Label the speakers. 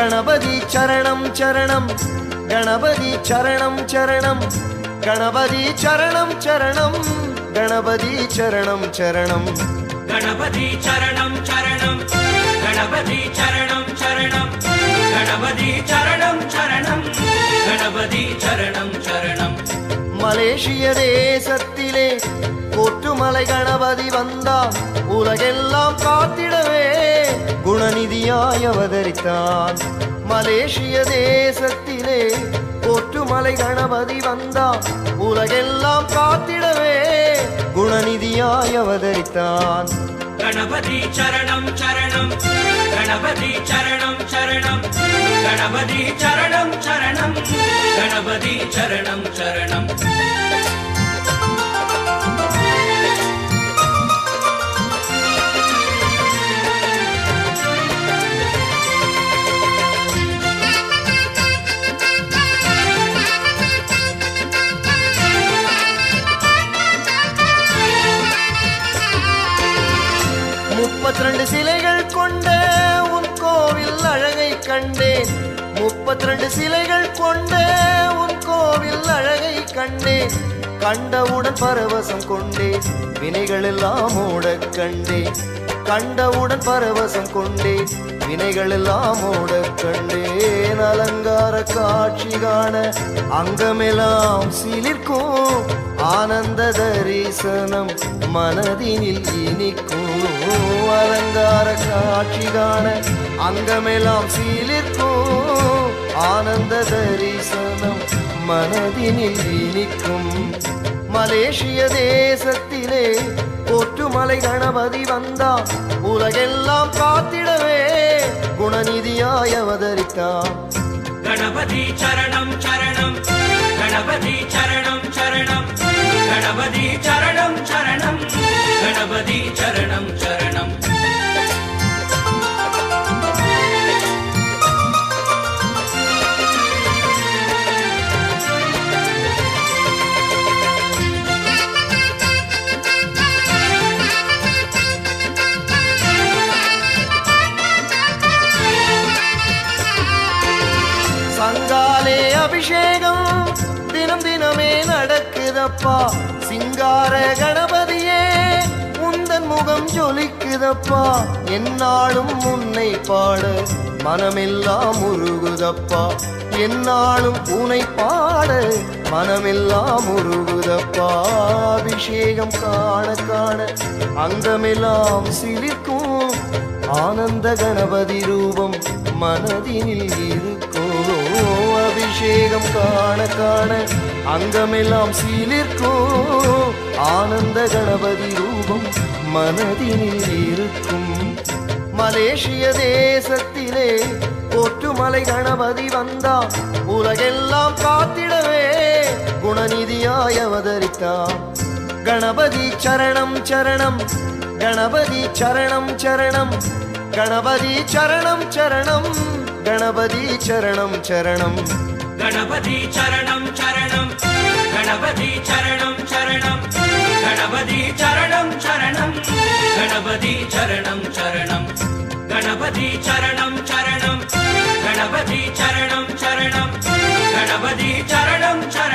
Speaker 1: கணபதி சரணம் சரணம். கணபதி சரணம் சரணம். கணபதி சரணம் சரணம். கணபதி சரணம் சரணம்.
Speaker 2: கணபதி சரணம் சரணம். கணபதி சரணம் சரணம். கணபதி சரணம் சரணம். கணபதி சரணம் சரணம்.
Speaker 1: மலேசிய தேசத்திலே போற்று மலை கணபதி வந்தால் உலகெல்லாம் காத்திடவே குணநிதியாய் அவதரித்தான் மலேசிய தேசத்திலே போற்றுமலை கணபதி வந்தான். உலகெல்லாம் காத்திடவே குணநிதியாய் அவதரித்தான்
Speaker 2: கணபதி சரணம் சரணம். கணபதி சரணம் சரணம். கணபதி சரணம் சரணம். கணபதி சரணம் சரணம்.
Speaker 1: முப்பத்தி ரெண்டு சிலைகள் கொண்ட உன் கோவில் அழகை கண்டேன். முப்பத்தி ரெண்டு சிலைகள் கொண்ட உன் கோவில் அழகை கண்டேன். கண்டவுடன் பரவசம் கொண்டேன். வினைகள் எல்லாம் ஓட கண்டேன். கண்டவுடன் பரவசம் கொண்டேன் வினைகள் எல்லாம் ஓடக் கண்டேன். அலங்கார காட்சி காண அங்கமெல்லாம் சிலிர்க்கும். ஆனந்த தரிசனம் மனதினில் இனிக்கும். அலங்கார காட்சி காண அங்கமெல்லாம் சீலிர்க்கும். ஆனந்த தரிசனம் மனதினில் இனிக்கும். மலேசிய தேசத்திலே போற்றுமலை கணபதி வந்தா உலகெல்லாம் காத்திடவே குணநிதியாய் அவதரித்தான்.
Speaker 2: கணபதி சரணம் சரணம். கணபதி சரணம் சரணம். கணபதி சரணம் சரணம். கணபதி சரணம்
Speaker 1: சரணம். அபிஷேகம் தினம் தினமே நடக்குதப்பா. சிங்கார கணபதியே உந்தன் முகம் ஜொலிக்குதப்பா. என்னாலும் உன்னை பாட மனமெல்லாம் உருகுதப்பா. என்னாலும் உன்னை பாட மனமெல்லாம் உருகுதப்பா. அபிஷேகம் காண காண அங்கமெல்லாம் சிலிர்க்கும். ஆனந்த கணபதி ரூபம் மனதினில் இருக்கும். அபிஷேகம் காண காண அங்கமெல்லாம் சீலிர்க்கும். ஆனந்த கணபதி ரூபம் மனதினில் இருக்கும். மலேசிய தேசத்திலே போற்றுமலை கணபதி வந்தா உலகெல்லாம் காத்திடவே. குணநிதியாய் அவதரித்தான். கணபதி சரணம் சரணம். கணபதி சரணம் சரணம். கணபதி சரணம் சரணம். கணபதி சரணம் சரணம்.
Speaker 2: கணபதி சரணம் சரணம். கணபதி சரணம் சரணம். கணபதி சரணம் சரணம். கணபதி சரணம் சரணம். கணபதி சரணம் சரணம். கணபதி சரணம் சரணம்.